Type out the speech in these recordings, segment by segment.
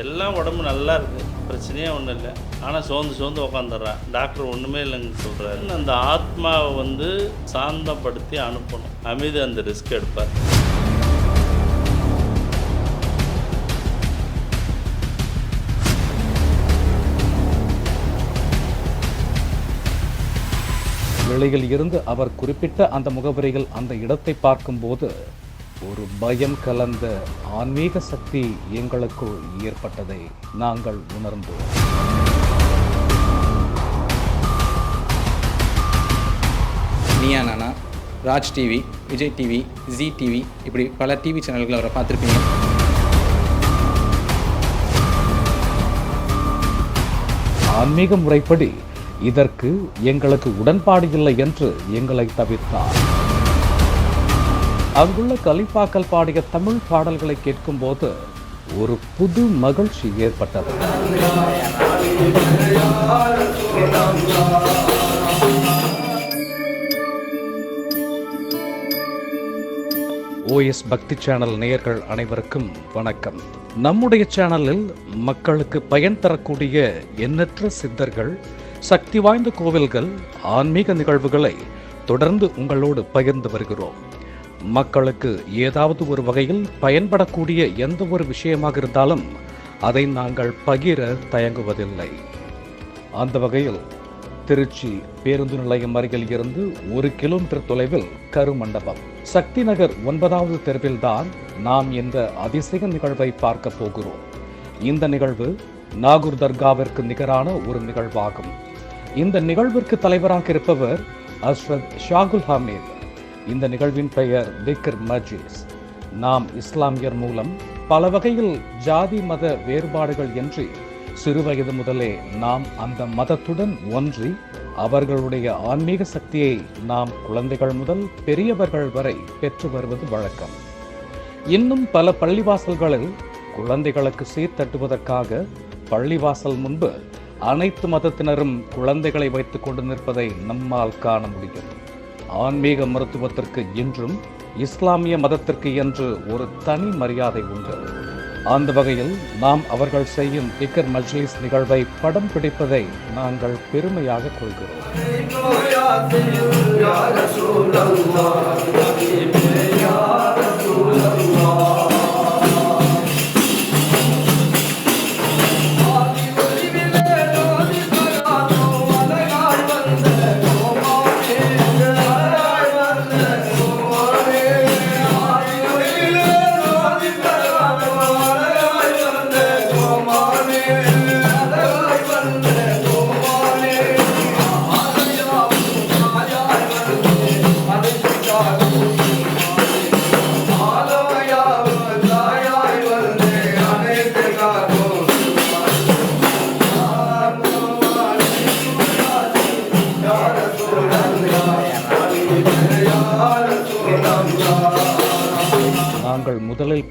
எல்லாம் உடம்பு நல்லா இருக்குது பிரச்சனையே ஒன்றும் இல்லை. ஆனால் சோர்ந்து சோர்ந்து உக்காந்துடுறான் டாக்டர் ஒன்றுமே இல்லைன்னு சொல்கிறாரு அந்த ஆத்மாவை வந்து சாந்தப்படுத்தி அனுப்பணும். அமைதி அந்த ரிஸ்க் எடுப்பார். வெளியில் இருந்து அவர் குறிப்பிட்ட அந்த முகவரிகள் அந்த இடத்தை பார்க்கும்போது ஒரு பயம் கலந்த ஆன்மீக சக்தி எங்களுக்குள் ஏற்பட்டதை நாங்கள் உணர்ந்தோம். Neeya Naana Raj TV Vijay TV Zee TV இப்படி பல டிவி சேனல்களை அவரை பார்த்துருப்பீங்க. ஆன்மீக முறைப்படி இதற்கு எங்களுக்கு உடன்பாடு இல்லை என்று எங்களை தவிர்த்தார். அங்குள்ள கலிப்பாக்கள் பாடிய தமிழ் பாடல்களை கேட்கும்போது ஒரு புது மகிழ்ச்சி ஏற்பட்டது. ஓஎஸ் பக்தி சேனல் நேயர்கள் அனைவருக்கும் வணக்கம். நம்முடைய சேனலில் மக்களுக்கு பயன் தரக்கூடிய எண்ணற்ற சித்தர்கள் சக்தி வாய்ந்த கோவில்கள் ஆன்மீக நிகழ்வுகளை தொடர்ந்து உங்களோடு பகிர்ந்து வருகிறோம். மக்களுக்கு ஏதாவது ஒரு வகையில் பயன்படக்கூடிய எந்த ஒரு விஷயமாக இருந்தாலும் அதை நாங்கள் பகிர தயங்குவதில்லை. அந்த வகையில் திருச்சி பேருந்து நிலையம் அருகில் இருந்து ஒரு கிலோமீட்டர் தொலைவில் கருமண்டபம். சக்தி நகர் ஒன்பதாவது தெருவில்தான் நாம் இந்த அதிசய நிகழ்வை பார்க்க போகிறோம். இந்த நிகழ்வு நாகூர் தர்காவிற்கு நிகரான ஒரு நிகழ்வாகும். இந்த நிகழ்விற்கு தலைவராக இருப்பவர் அஸ்ரத் ஷாகுல் ஹமீத். இந்த நிகழ்வின் பெயர் விக்ர் மஜீஸ். நாம் இஸ்லாமியர் மூலம் பல வகையில் ஜாதி மத வேறுபாடுகள் என்று சிறுவயது முதலே நாம் அந்த மதத்துடன் ஒன்றி அவர்களுடைய ஆன்மீக சக்தியை நாம் குழந்தைகள் முதல் பெரியவர்கள் வரை பெற்று வருவது வழக்கம். இன்னும் பல பள்ளிவாசல்களில் குழந்தைகளுக்கு சீர்தட்டுவதற்காக பள்ளிவாசல் முன்பு அனைத்து மதத்தினரும் குழந்தைகளை வைத்துக் கொண்டு நிற்பதை நம்மால் காண முடியும். ஆன்மீக மருத்துவத்திற்கு இன்றும் இஸ்லாமிய மதத்திற்கு என்று ஒரு தனி மரியாதை உண்டு. அந்த வகையில் நாம் அவர்கள் செய்யும் திக்கர் மஜ்லிஸ் நிகழ்வை படம் பிடிப்பதை நாங்கள் பெருமையாக கொள்கிறோம்.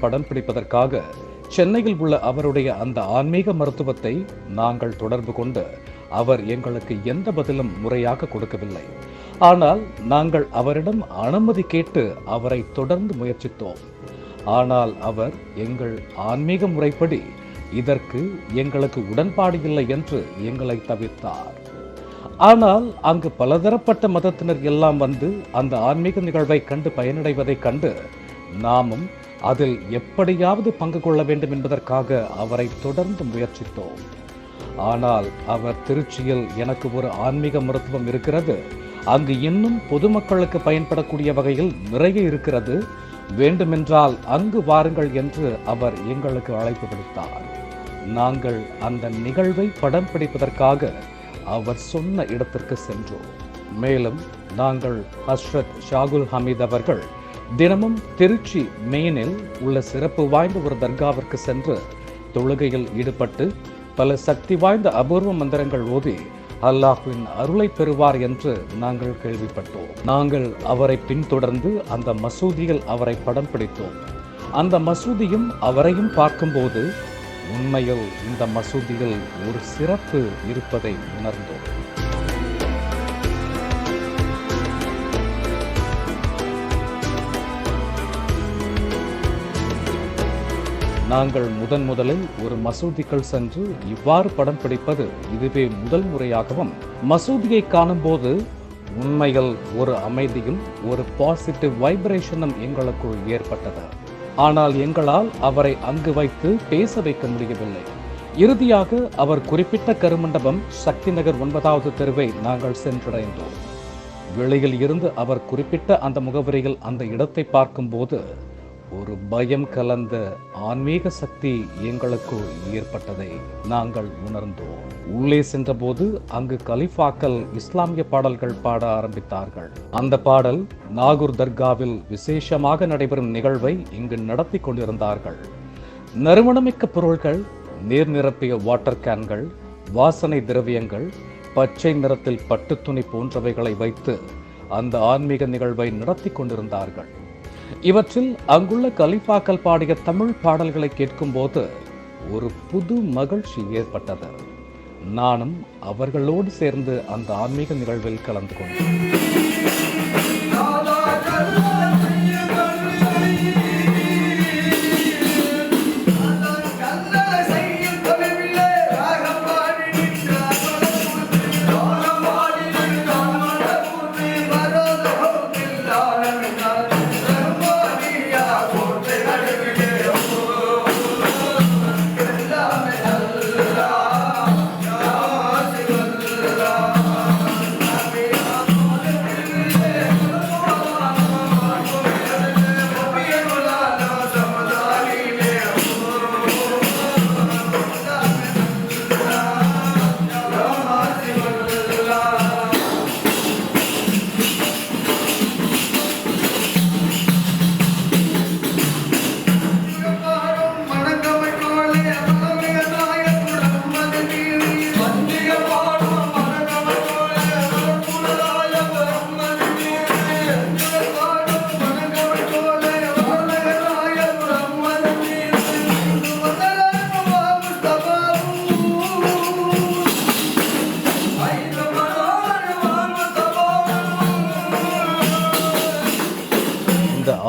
படம் பிடிப்பதற்காக சென்னையில் உள்ள அவருடைய அந்த ஆன்மீக மருத்துவத்தை நாங்கள் தொடர்பு கொண்டு அவர் எங்களுக்கு எந்த பதிலும் முறையாக கொடுக்கவில்லை. ஆனால் நாங்கள் அவரிடம் அனுமதி கேட்டு அவரை தொடர்ந்து முயற்சித்தோம். ஆனால் அவர் எங்கள் ஆன்மீக முறைப்படி இதற்கு எங்களுக்கு உடன்பாடு இல்லை என்று எங்களை தவிர்த்தார். ஆனால் அங்கு பலதரப்பட்ட மதத்தினர் எல்லாம் வந்து அந்த ஆன்மீக நிகழ்வை கண்டு பயனடைவதைக் கண்டு நாமும் அதில் எப்படியாவது பங்கு கொள்ள வேண்டும் என்பதற்காக அவரை தொடர்ந்து முயற்சித்தோம். ஆனால் அவர் திருச்சியில் எனக்கு ஒரு ஆன்மீக மருத்துவம் இருக்கிறது. அங்கு இன்னும் பொதுமக்களுக்கு பயன்படக்கூடிய வகையில் நிறைய இருக்கிறது. வேண்டுமென்றால் அங்கு வாருங்கள் என்று அவர் எங்களுக்கு அழைப்பு விடுத்தார். நாங்கள் அந்த நிகழ்வை படம் பிடிப்பதற்காக அவர் சொன்ன இடத்திற்கு சென்றோம். மேலும் நாங்கள் ஹஸ்ரத் ஷாகுல் ஹமீத் அவர்கள் தினமும் திருச்சி மெயினில் உள்ள சிறப்பு வாய்ந்த ஒரு தர்காவிற்கு சென்று தொழுகையில் ஈடுபட்டு பல சக்தி வாய்ந்த அபூர்வ மந்திரங்கள் ஓதி அல்லாஹ்வின் அருளை பெறுவார் என்று நாங்கள் கேள்விப்பட்டோம். நாங்கள் அவரை பின்தொடர்ந்து அந்த மசூதியில் அவரை படம் பிடித்தோம். அந்த மசூதியும் அவரையும் பார்க்கும்போது உண்மையில் இந்த மசூதியில் ஒரு சிறப்பு இருப்பதை உணர்ந்தோம். நாங்கள் முதன் முதலில் ஒரு மசூதிக்குள் சென்று இவ்வாறு படம் பிடிப்பது இதுவே முதல் முறையாகவும் மசூதியை காணும்போது உண்மையில் ஒரு அமைதியும் ஒரு பாசிட்டிவ் வைப்ரேஷனும் எங்களுக்குள் ஏற்பட்டது. ஆனால் எங்களால் அவரை அங்கு வைத்து பேச வைக்க முடியவில்லை. இறுதியாக அவர் குறிப்பிட்ட கருமண்டபம் சக்தி நகர் ஒன்பதாவது தெருவை நாங்கள் சென்றடைந்தோம். வெளியில் இருந்து அவர் குறிப்பிட்ட அந்த முகவரியில் அந்த இடத்தை பார்க்கும்போது ஒரு பயம் கலந்த ஆன்மீக சக்தி எங்களுக்குள் ஏற்பட்டதை நாங்கள் உணர்ந்தோம். உள்ளே சென்றபோது அங்கு கலிஃபாக்கள் இஸ்லாமிய பாடல்கள் பாட ஆரம்பித்தார்கள். அந்த பாடல் நாகூர் தர்காவில் விசேஷமாக நடைபெறும் நிகழ்வை இங்கு நடத்தி கொண்டிருந்தார்கள். நறுமணமிக்க பொருள்கள் நீர் நிரப்பிய வாட்டர் கேன்கள் வாசனை திரவியங்கள் பச்சை நிறத்தில் பட்டுத்துணி போன்றவைகளை வைத்து அந்த ஆன்மீக நிகழ்வை நடத்தி கொண்டிருந்தார்கள். இவற்றில் அங்குள்ள கலிஃபாக்கள் பாடிய தமிழ் பாடல்களை கேட்கும்போது ஒரு புது மகிழ்ச்சி ஏற்பட்டது. நானும் அவர்களோடு சேர்ந்து அந்த ஆன்மீக நிகழ்வில் கலந்து கொண்டேன்.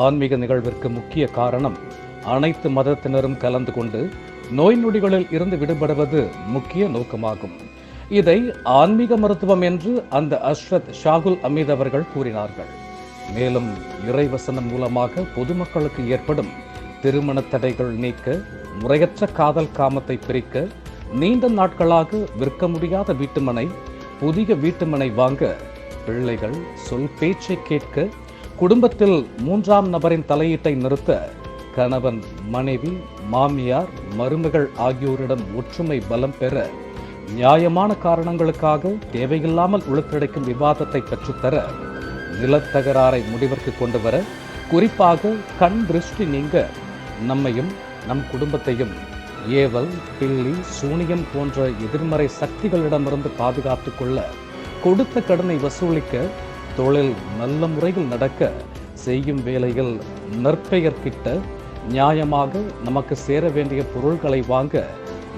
ஆன்மீக நிகழ்விற்கு முக்கிய காரணம் அனைத்து மதத்தினரும் கலந்து கொண்டு நோய் நொடிகளில் இருந்து விடுபடுவது முக்கிய நோக்கமாகும். இதை ஆன்மீக மருத்துவம் என்று அந்த அஷ்ரத் ஷாகுல் அமீத் அவர்கள் கூறினார்கள். மேலும் இறைவசனம் மூலமாக பொதுமக்களுக்கு ஏற்படும் திருமண தடைகள் நீக்க முறையற்ற காதல் காமத்தை பிரிக்க நீண்ட நாட்களாக விற்க முடியாத வீட்டுமனை புதிய வீட்டுமனை வாங்க பிள்ளைகள் சொல் பேச்சை கேட்க குடும்பத்தில் மூன்றாம் நபரின் தலையீட்டை நிறுத்த கணவன் மனைவி மாமியார் மருமகள் ஆகியோரிடம் ஒற்றுமை பலம் பெற நியாயமான காரணங்களுக்காக தேவையில்லாமல் உழுத்தடைக்கும் விவாதத்தை பெற்றுத்தர நிலத்தகராறை முடிவிற்கு கொண்டு வர குறிப்பாக கண் திருஷ்டி நீங்க நம்மையும் நம் குடும்பத்தையும் ஏவல் பில்லி சூனியம் போன்ற எதிர்மறை சக்திகளிடமிருந்து பாதுகாத்துக் கொள்ள கொடுத்த கடனை வசூலிக்க தொழில் நல்ல முறையில் நடக்க செய்யும் வேலைகள் நற்பெயர் கிட்ட நியாயமாக நமக்கு சேர வேண்டிய பொருள்களை வாங்க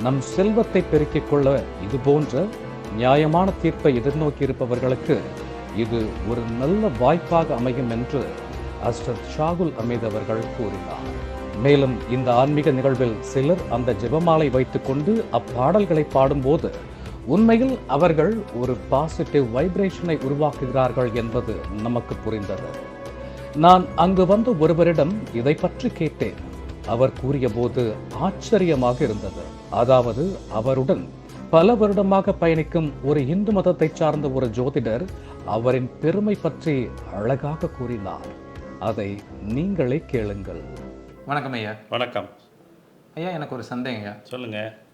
நம் செல்வத்தை பெருக்கிக் கொள்ள இது போன்ற நியாயமான தீர்ப்பை எதிர்நோக்கி இருப்பவர்களுக்கு இது ஒரு நல்ல வாய்ப்பாக அமையும் என்று அஸ்டர் ஷாகுல் அமீத் அவர்கள் கூறினார். மேலும் இந்த ஆன்மீக நிகழ்வில் சிலர் அந்த ஜெபமாலை வைத்துக்கொண்டு அப்பாடல்களை பாடும்போது உண்மையில் அவர்கள் ஒரு பாசிட்டிவ் வைப்ரேஷனை உருவாக்குகிறார்கள் என்பது நமக்கு புரிந்தது. நான் அங்கு வந்த ஒருவரிடம் இதை பற்றி கேட்டேன். அவர் கூறியபோது ஆச்சரியமாக இருந்தது. அதாவது அவருடன் பல வருடமாக பயணிக்கும் ஒரு இந்து மதத்தை சார்ந்த ஒரு ஜோதிடர் அவரின் பெருமை பற்றி அழகாக கூறினார். அதை நீங்களே கேளுங்கள். வணக்கம் ஐயா. வணக்கம். ஐயா எனக்கு ஒரு சந்தேகம் ஐயா சொல்லுங்கள்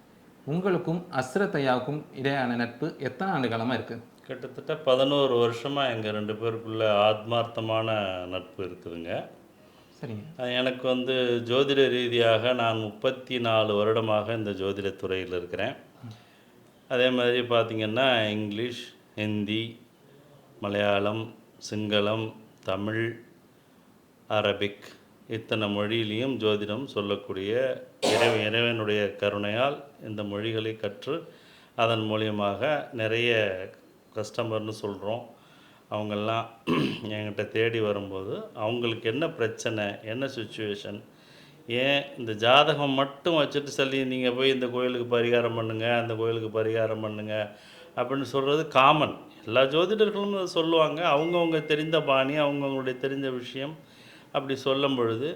உங்களுக்கும் அஸ்ரத் ஐயாவுக்கும் இடையான நட்பு எத்தனை ஆண்டு காலமாக இருக்குது கிட்டத்தட்ட பதினோரு வருஷமாக எங்கள் ரெண்டு பேருக்குள்ள ஆத்மார்த்தமான நட்பு இருக்குதுங்க. சரிங்க. எனக்கு வந்து ஜோதிட ரீதியாக நான் முப்பத்தி நாலு வருடமாக இந்த ஜோதிட துறையில் இருக்கிறேன். அதே மாதிரி பார்த்திங்கன்னா இங்கிலீஷ் ஹிந்தி மலையாளம் சிங்களம் தமிழ் அரபிக் இத்தனை மொழியிலையும் ஜோதிடம் சொல்லக்கூடிய இறைவ இறைவனுடைய கருணையால் இந்த மொழிகளை கற்று அதன் மூலியமாக நிறைய கஸ்டமர்னு சொல்கிறோம் அவங்கெல்லாம் என்கிட்ட தேடி வரும்போது அவங்களுக்கு என்ன பிரச்சனை என்ன சுச்சுவேஷன் ஏன் இந்த ஜாதகம் மட்டும் வச்சுட்டு சொல்லி நீங்கள் போய் இந்த கோயிலுக்கு பரிகாரம் பண்ணுங்கள் அந்த கோயிலுக்கு பரிகாரம் பண்ணுங்கள் அப்படின்னு சொல்கிறது காமன் எல்லா ஜோதிடர்களும் சொல்லுவாங்க. அவங்கவுங்க தெரிந்த பாணி அவங்கவுங்களுடைய தெரிந்த விஷயம். அப்படி சொல்லும் பொழுது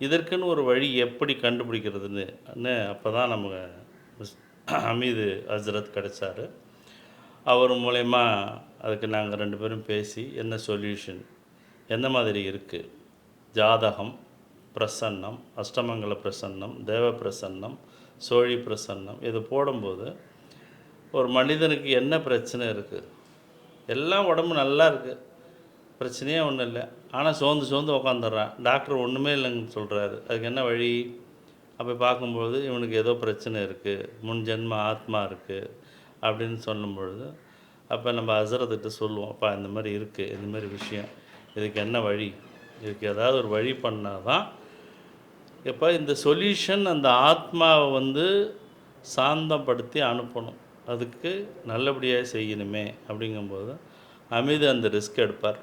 இதற்குன்னு ஒரு வழி எப்படி கண்டுபிடிக்கிறதுன்னு அப்போ தான் நம்ம அமீது ஹமீது ஹஸ்ரத் கிடைச்சாரு. அவர் மூலயமா அதுக்கு நாங்கள் ரெண்டு பேரும் பேசி என்ன சொல்யூஷன் எந்த மாதிரி இருக்குது ஜாதகம் பிரசன்னம் அஷ்டமங்கல பிரசன்னம் தேவ பிரசன்னம் சோழி பிரசன்னம் இது போடும்போது ஒரு மனிதனுக்கு என்ன பிரச்சனை இருக்குது எல்லாம் உடம்பு நல்லா இருக்குது பிரச்சனையே ஒன்றும் இல்லை. ஆனால் சோர்ந்து சோர்ந்து உக்காந்துடுறான் டாக்டர் ஒன்றுமே இல்லைன்னு சொல்கிறாரு அதுக்கு என்ன வழி? அப்போ பார்க்கும்போது இவனுக்கு ஏதோ பிரச்சனை இருக்குது முன் ஜென்ம ஆத்மா இருக்குது அப்படின்னு சொல்லும்பொழுது அப்போ நம்ம அசரத்துக்கிட்ட சொல்லுவோம் அப்பா இந்த மாதிரி இருக்குது இந்த மாதிரி விஷயம். இதுக்கு என்ன வழி? இதுக்கு ஏதாவது ஒரு வழி பண்ணால் தான் இப்போ இந்த சொல்யூஷன் அந்த ஆத்மாவை வந்து சாந்தப்படுத்தி அனுப்பணும். அதுக்கு நல்லபடியாக செய்யணுமே. அப்படிங்கும்போது அமிது அந்த ரிஸ்க் எடுப்பார்.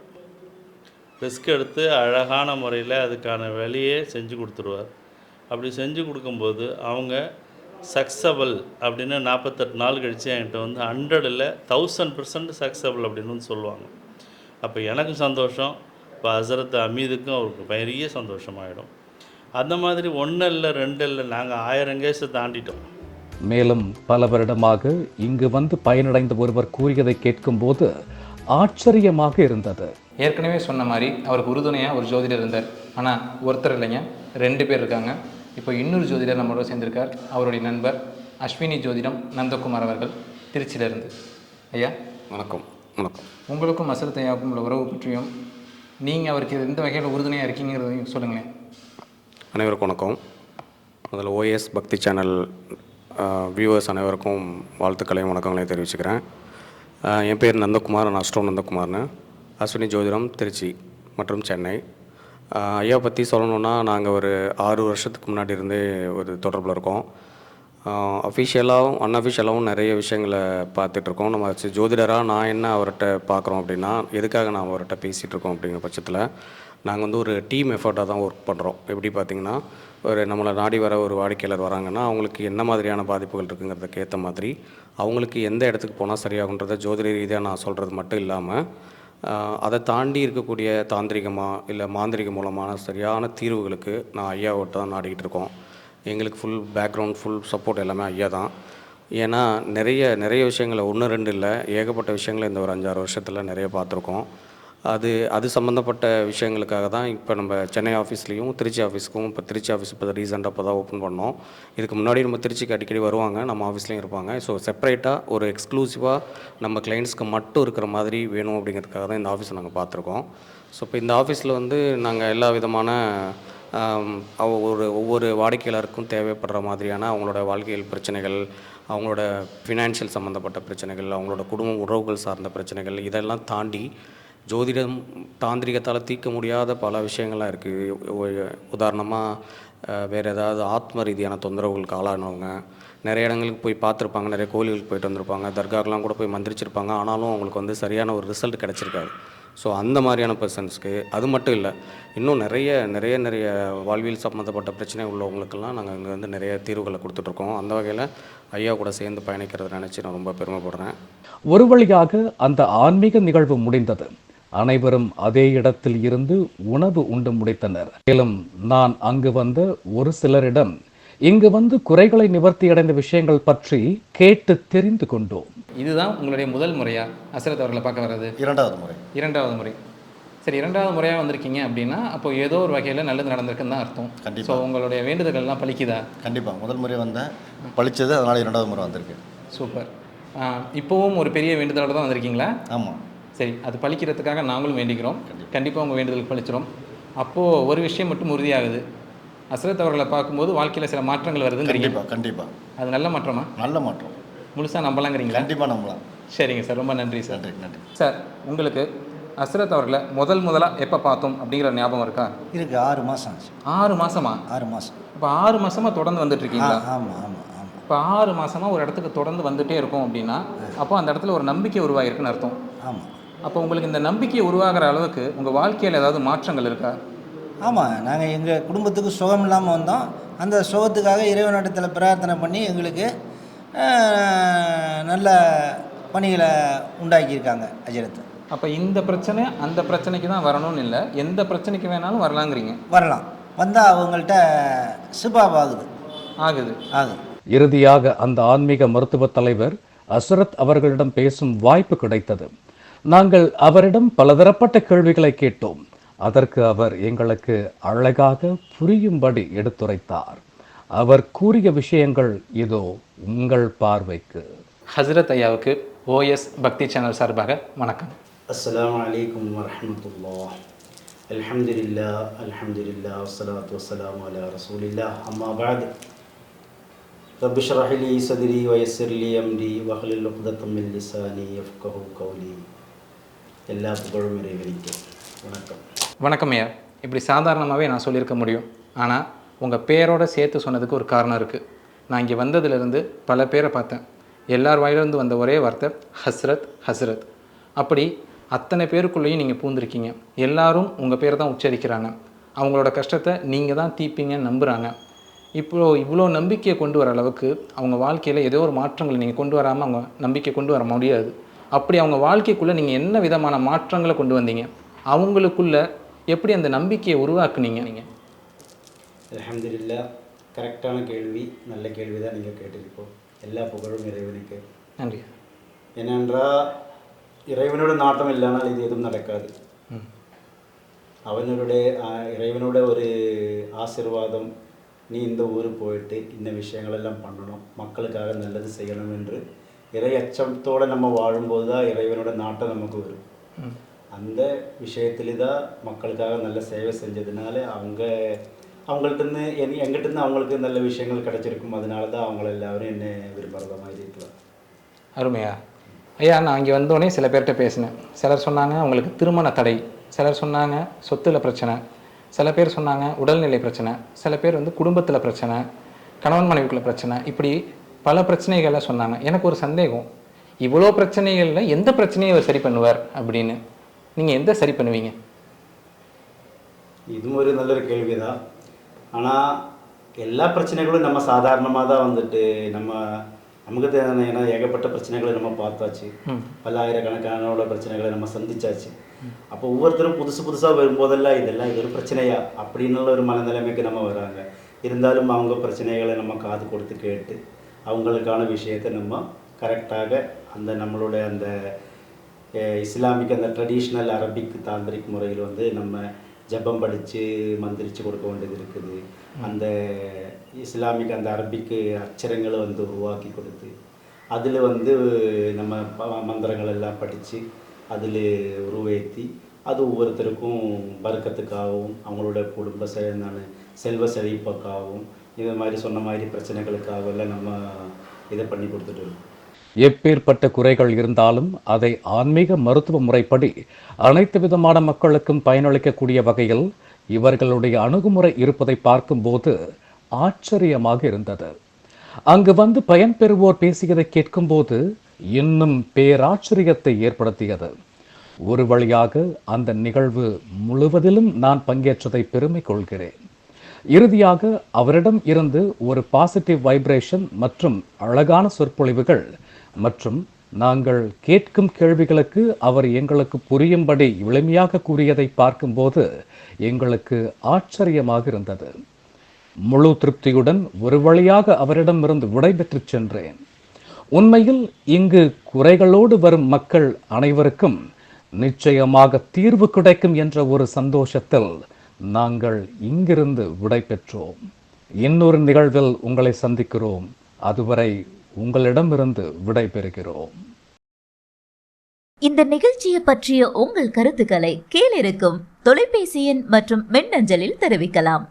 ரிஸ்க் எடுத்து அழகான முறையில் அதுக்கான வேலையே செஞ்சு கொடுத்துருவார். அப்படி செஞ்சு கொடுக்கும்போது அவங்க சக்ஸபிள் அப்படின்னு நாற்பத்தெட்டு நாள் கழித்து என்கிட்ட வந்து ஹண்ட்ரடில் தௌசண்ட் பர்சன்ட் சக்ஸபிள் அப்படின்னு வந்து சொல்லுவாங்க. அப்போ எனக்கும் சந்தோஷம் இப்போ ஹசரத் அமீதுக்கும் அவருக்கு பெரிய சந்தோஷமாயிடும். அந்த மாதிரி ஒன்று இல்லை ரெண்டு இல்லை நாங்கள் ஆயிரம் கேஸை தாண்டிட்டோம். மேலும் பல வருடமாக இங்கு வந்து பயனடைந்த ஒருவர் கூறியதை கேட்கும்போது ஆச்சரியமாக இருந்தது. ஏற்கனவே சொன்ன மாதிரி அவருக்கு உறுதுணையாக ஒரு ஜோதிடர் இருந்தார். ஆனால் ஒருத்தர் இல்லைங்க. ரெண்டு பேர் இருக்காங்க. இப்போ இன்னொரு ஜோதிடர் நம்மளோட சேர்ந்திருக்கார். அவருடைய நண்பர் அஸ்வினி ஜோதிடம் நந்தகுமார் அவர்கள் திருச்சியிலிருந்து. ஐயா? வணக்கம். வணக்கம். உங்களுக்கும் அசரத் ஐயாவுக்கும் உள்ள உறவு பற்றியும் நீங்கள் அவருக்கு எந்த வகையில் உறுதுணையாக இருக்கீங்கிறதையும் சொல்லுங்களேன். அனைவருக்கும் வணக்கம். முதல்ல ஓஎஸ் பக்தி சேனல் வியூவர்ஸ் அனைவருக்கும் வாழ்த்துக்களையும் வணக்கங்களையும் தெரிவிச்சுக்கிறேன். என் பேர் நந்தகுமார் நான் அஸ்டோ நந்தகுமார்னு. அஸ்வினி ஜோதிடம் திருச்சி மற்றும் சென்னை. ஐயா பற்றி சொல்லணுன்னா நாங்கள் ஒரு ஆறு வருஷத்துக்கு முன்னாடி இருந்தே ஒரு தொடர்பில் இருக்கோம். அஃபிஷியலாகவும் அன்அஃபிஷியலாகவும் நிறைய விஷயங்களை பார்த்துட்ருக்கோம் நம்ம ஜோதிடராக நான் என்ன அவர்கிட்ட பார்க்குறோம் அப்படின்னா எதுக்காக நான் அவர்கிட்ட பேசிகிட்ருக்கோம் அப்படிங்கிற பட்சத்தில் நாங்கள் வந்து ஒரு டீம் எஃபர்ட்டாக தான் ஒர்க் பண்ணுறோம் எப்படி பார்த்தீங்கன்னா ஒரு நம்மளை நாடி வர ஒரு வாடிக்கையாளர் வராங்கன்னா அவங்களுக்கு என்ன மாதிரியான பாதிப்புகள் இருக்குங்கிறதுக்கு ஏற்ற மாதிரி அவங்களுக்கு எந்த இடத்துக்கு போனால் சரியாகுன்றதை ஜோதிட ரீதியாக நான் சொல்கிறது மட்டும் இல்லாமல் அதை தாண்டி இருக்கக்கூடிய தாந்திரிகமாக இல்லை மாந்திரிக மூலமான சரியான தீர்வுகளுக்கு நான் ஐயாவோட்ட தான் நாடிக்கிட்டு இருக்கோம். எங்களுக்கு ஃபுல் பேக்ரவுண்ட் ஃபுல் சப்போர்ட் எல்லாமே ஐயா தான். ஏன்னா நிறைய நிறைய விஷயங்களை ஒன்று ரெண்டு இல்லை ஏகப்பட்ட விஷயங்களை இந்த ஒரு அஞ்சாறு வருஷத்தில் நிறைய பார்த்துருக்கோம். அது அது சம்மந்தப்பட்ட விஷயங்களுக்காக தான் இப்போ நம்ம சென்னை ஆஃபீஸ்லேயும் திருச்சி ஆஃபீஸ்க்கும் இப்போ திருச்சி ஆஃபீஸ் இப்போ ரீசெண்டாக இப்போ தான் ஓப்பன் பண்ணோம். இதுக்கு முன்னாடி நம்ம திருச்சிக்கு அடிக்கடி வருவாங்க நம்ம ஆஃபீஸ்லேயும் இருப்பாங்க. ஸோ செப்பரேட்டாக ஒரு எக்ஸ்க்ளூசிவாக நம்ம கிளைண்ட்ஸ்க்கு மட்டும் இருக்கிற மாதிரி வேணும் அப்படிங்கிறதுக்காக தான் இந்த ஆஃபீஸை நாங்கள் பார்த்துருக்கோம். ஸோ இப்போ இந்த ஆஃபீஸில் வந்து நாங்கள் எல்லா விதமான ஒரு ஒவ்வொரு வாடிக்கையாளருக்கும் தேவைப்படுற மாதிரியான அவங்களோட வாழ்க்கையில் பிரச்சனைகள் அவங்களோட ஃபினான்ஷியல் சம்மந்தப்பட்ட பிரச்சனைகள் அவங்களோட குடும்ப உறவுகள் சார்ந்த பிரச்சனைகள் இதெல்லாம் தாண்டி ஜோதிடம் தாந்திரிகத்தால் தீர்க்க முடியாத பல விஷயங்கள்லாம் இருக்குது உதாரணமாக வேறு ஏதாவது ஆத்ம ரீதியான தொந்தரவுகளுக்கு ஆளானவங்க நிறைய இடங்களுக்கு போய் பார்த்துருப்பாங்க நிறைய கோயில்களுக்கு போயிட்டு வந்திருப்பாங்க தர்காக்கெலாம் கூட போய் மந்திரிச்சிருப்பாங்க ஆனாலும் அவங்களுக்கு வந்து சரியான ஒரு ரிசல்ட் கிடச்சிருக்காது. ஸோ அந்த மாதிரியான பர்சன்ஸ்க்கு அது மட்டும் இல்லை இன்னும் நிறைய நிறைய நிறைய வாழ்வியல் சம்மந்தப்பட்ட பிரச்சனை உள்ளவங்களுக்கெல்லாம் நாங்கள் இங்கே வந்து நிறைய தீர்வுகளை கொடுத்துட்ருக்கோம். அந்த வகையில் ஐயா கூட சேர்ந்து பயணிக்கிறத நினச்சி நான் ரொம்ப பெருமைப்படுறேன். ஒரு வழியாக அந்த ஆன்மீக நிகழ்வு முடிந்தது. அனைவரும் அதே இடத்தில் இருந்து உணவு உண்டு முடித்தனர். மேலும் நான் அங்கு வந்த ஒரு சிலரிடம் இங்கு வந்து குறைகளை நிவர்த்தி அடைந்த விஷயங்கள் பற்றி கேட்டு தெரிந்து கொண்டோம். இதுதான் உங்களுடைய முதல் முறையா? அசரத் அவர்களை பார்க்க வர்றது? இரண்டாவது முறை. இரண்டாவது முறை. சரி இரண்டாவது முறையாக வந்திருக்கீங்க அப்படின்னா அப்போ ஏதோ ஒரு வகையில் நல்லது நடந்திருக்குன்னு தான் அர்த்தம். கண்டிப்பா. ஸோ உங்களுடைய வேண்டுதல்கள்லாம் பலிக்குதா? கண்டிப்பாக முதல் முறை வந்தேன் பழிச்சது அதனால் இரண்டாவது முறை வந்திருக்கு. சூப்பர். இப்போவும் ஒரு பெரிய வேண்டுதலோட தான் வந்திருக்கீங்களா? ஆமாம் சரி அது பலிக்கிறதுக்காக நாங்களும் வேண்டிக்கிறோம். கண்டிப்பாக உங்கள் வேண்டுதல் பழிச்சிரும். அப்போது ஒரு விஷயம் மட்டும் உறுதியாகுது. அசரத் அவர்களை பார்க்கும்போது வாழ்க்கையில் சில மாற்றங்கள் வருதுங்கிறீங்க கண்டிப்பாக கண்டிப்பாக அது நல்ல மாற்றமா? நல்ல மாற்றம். முழுசாக நம்பலாங்கிறீங்களா? கண்டிப்பாக நம்பலாம். சரிங்க சார் ரொம்ப நன்றி சார். நன்றி நன்றி. சார் உங்களுக்கு அசரத் அவர்களை முதல் முதலாக எப்போ பார்த்தோம் அப்படிங்கிற ஞாபகம் இருக்கா? இருக்கு ஆறு மாதம் ஆச்சு. ஆறு மாசமா? ஆறு மாதம் இப்போ ஆறு மாசமா தொடர்ந்து வந்துட்டு ஆ இருக்கீங்களா ஆமாம் ஆமாம் ஆமாம் இப்போ ஆறு மாசமா ஒரு இடத்துக்கு தொடர்ந்து வந்துட்டே இருக்கோம் அப்படின்னா அப்போ அந்த இடத்துல ஒரு நம்பிக்கை உருவாகிருக்குன்னு அர்த்தம். ஆமாம் அப்போ உங்களுக்கு இந்த நம்பிக்கை உருவாகிற அளவுக்கு உங்கள் வாழ்க்கையில் ஏதாவது மாற்றங்கள் இருக்கா? ஆமாம் நாங்கள் எங்கள் குடும்பத்துக்கு சுகம் இல்லாமல் வந்தோம். அந்த சுகத்துக்காக இறைவனிடத்தில் பிரார்த்தனை பண்ணி எங்களுக்கு நல்ல பணிகளை உண்டாக்கியிருக்காங்க அஜரத்து அப்போ இந்த பிரச்சனை அந்த பிரச்சனைக்கு தான் வரணும்னு இல்லை. எந்த பிரச்சனைக்கு வேணாலும் வரலாங்கிறீங்க. வரலாம். வந்தால் அவங்கள்ட்ட சிபாப் ஆகுது. ஆகுது. ஆகுது. இறுதியாக அந்த ஆன்மீக மருத்துவ தலைவர் அசரத் அவர்களிடம் பேசும் வாய்ப்பு கிடைத்தது. நாங்கள் அவரிடம் பலதரப்பட்ட கேள்விகளை கேட்டோம். அதற்கு அவர் எங்களுக்கு அழகாக புரியும்படி எடுத்துரைத்தார். அவர் கூறிய விஷயங்கள் இதோ உங்கள் பார்வைக்கு. ஹசரத் ஐயாவுக்கு ஓஎஸ் பக்தி சேனல் சார்பாக வணக்கம். அஸ்லாம் வலைக்கம் வரமத்துல்லா அல்ஹம்துலில்லா அல்ஹம்துலில்லா வசலாத்து வசலாம் அலா ரசூலில்லா அம்மா பாத். ரபி ஷரஹலி சதிரி வயசர்லி அம்ரி வஹலில் உக்தத்தம் லிசானி யஃப்கஹு கௌலி. எல்லா புகழும் இறைவனுக்கு. வணக்கம். வணக்கம் ஐயா. இப்படி சாதாரணமாகவே நான் சொல்லியிருக்க முடியும். ஆனால் உங்கள் பேரோட சேர்த்து சொன்னதுக்கு ஒரு காரணம் இருக்குது நான் இங்கே வந்ததுலேருந்து பல பேரை பார்த்தேன். எல்லார் வாயிலிருந்து வந்த ஒரே வார்த்தை ஹஸ்ரத் ஹஸ்ரத். அப்படி அத்தனை பேருக்குள்ளேயும் நீங்கள் பூந்திருக்கீங்க. எல்லாரும் உங்கள் பேரை தான் உச்சரிக்கிறாங்க. அவங்களோட கஷ்டத்தை நீங்கள் தான் தீப்பீங்கன்னு நம்புகிறாங்க இப்போ இவ்வளோ நம்பிக்கையை கொண்டு வர அளவுக்கு அவங்க வாழ்க்கையில் ஏதோ ஒரு மாற்றங்களை நீங்கள் கொண்டு வராமல் அவங்க நம்பிக்கை கொண்டு வர முடியாது. அப்படி அவங்க வாழ்க்கைக்குள்ளே நீங்கள் என்ன விதமான மாற்றங்களை கொண்டு வந்தீங்க? அவங்களுக்குள்ள எப்படி அந்த நம்பிக்கையை உருவாக்குனீங்க? நீங்கள் அல்ஹம்துலில்லாஹ் கரெக்டான கேள்வி நல்ல கேள்வி தான் நீங்கள் கேட்டிருக்கோம் எல்லா புகழும் இறைவனுக்கு. நன்றி. ஏனென்றால் இறைவனோட நாட்டம் இல்லைனால் இது எதுவும் நடக்காது. அவனுடைய இறைவனோட ஒரு ஆசிர்வாதம் நீ இந்த ஊர் போயிட்டு இந்த விஷயங்களெல்லாம் பண்ணணும் மக்களுக்காக நல்லது செய்யணும் என்று இறை அச்சத்தோடு நம்ம வாழும்போது தான் இறைவனோட நாட்டம் நமக்கு வரும். அந்த விஷயத்துல தான் மக்களுக்காக நல்ல சேவை செஞ்சதுனால அவங்க அவங்கள்ட்டேருந்து என் எங்கிட்டேருந்து அவங்களுக்கு நல்ல விஷயங்கள் கிடைச்சிருக்கும். அதனால தான் அவங்கள எல்லாரும் என்ன விரும்புகிறத மாதிரி இருக்கலாம். அருமையா. ஐயா நான் இங்கே வந்தோடனே சில பேர்கிட்ட பேசினேன். சிலர் சொன்னாங்க அவங்களுக்கு திருமண தடை. சிலர் சொன்னாங்க சொத்துல பிரச்சனை. சில பேர் சொன்னாங்க உடல்நிலை பிரச்சனை. சில பேர் வந்து குடும்பத்தில் பிரச்சனை கணவன் மனைவிக்குள்ள பிரச்சனை. இப்படி பல பிரச்சனைகளை சொன்னாங்க. எனக்கு ஒரு சந்தேகம். இவ்வளோ பிரச்சனைகளில் எந்த பிரச்சனையை அவர் சரி பண்ணுவார் அப்படின்னு? நீங்கள் எந்த சரி பண்ணுவீங்க? இதுவும் ஒரு நல்ல ஒரு கேள்வி தான் ஆனால் எல்லா பிரச்சனைகளும் நம்ம சாதாரணமாக தான் வந்துட்டு நம்ம நமக்கு தேவையான ஏகப்பட்ட பிரச்சனைகளை நம்ம பார்த்தாச்சு. பல ஆயிரக்கணக்கானோட பிரச்சனைகளை நம்ம சந்திச்சாச்சு. அப்போ ஒவ்வொருத்தரும் புதுசு புதுசாக வரும்போதெல்லாம் இதெல்லாம் இது ஒரு பிரச்சனையா? அப்படின்னு ஒரு மனநிலைமைக்கு நம்ம வராங்க. இருந்தாலும் அவங்க பிரச்சனைகளை நம்ம காது கொடுத்து கேட்டு அவங்களுக்கான விஷயத்தை நம்ம கரெக்டாக அந்த நம்மளுடைய அந்த இஸ்லாமிக் அந்த ட்ரெடிஷ்னல் அரபிக் தாந்திரிக் முறையில் வந்து நம்ம ஜெபம் படித்து மந்திரிச்சு கொடுக்க வேண்டியது இருக்குது. அந்த இஸ்லாமிக் அந்த அரபிக்கு அச்சரங்களை வந்து உருவாக்கி கொடுத்து அதில் வந்து நம்ம மந்திரங்கள் எல்லாம் படித்து அதில் உருவேற்றி அது ஒவ்வொருத்தருக்கும் பறக்கத்துக்காகவும் அவங்களோட குடும்ப செ- செல்வ செழிப்புக்காகவும் இது மாதிரி சொன்ன மாதிரி பிரச்சனைகளுக்காகவும் நம்ம இதை பண்ணி கொடுத்துட்டு எப்பேற்பட்ட குறைகள் இருந்தாலும் அதை ஆன்மீக மருத்துவ முறைப்படி அனைத்து விதமான மக்களுக்கும் பயனளிக்கக்கூடிய வகையில் இவர்களுடைய அணுகுமுறை இருப்பதை பார்க்கும்போது ஆச்சரியமாக இருந்தது. அங்கு வந்து பயன்பெறுவோர் பேசியதை கேட்கும்போது இன்னும் பேராச்சரியத்தை ஏற்படுத்தியது. ஒரு வழியாக அந்த நிகழ்வு முழுவதிலும் நான் பங்கேற்றதை பெருமை கொள்கிறேன். இறுதியாக அவரிடம் இருந்து ஒரு பாசிட்டிவ் வைப்ரேஷன் மற்றும் அழகான சொற்பொழிவுகள் மற்றும் நாங்கள் கேட்கும் கேள்விகளுக்கு அவர் எங்களுக்கு புரியும்படி எளிமையாக கூறியதை பார்க்கும்போது எங்களுக்கு ஆச்சரியமாக இருந்தது. முழு திருப்தியுடன் ஒரு வழியாக அவரிடமிருந்து விடைபெற்று சென்றேன். உண்மையில் இங்கு குறைகளோடு வரும் மக்கள் அனைவருக்கும் நிச்சயமாக தீர்வு கிடைக்கும் என்ற ஒரு சந்தோஷத்தில் நாங்கள் இங்கிருந்து விடை பெற்றோம். இன்னொரு நிகழ்வில் உங்களை சந்திக்கிறோம். அதுவரை உங்களிடமிருந்து விடை பெறுகிறோம். இந்த நிகழ்ச்சியை பற்றிய உங்கள் கருத்துக்களை கீழிருக்கும் தொலைபேசி எண் மற்றும் மின்னஞ்சலில் தெரிவிக்கலாம்.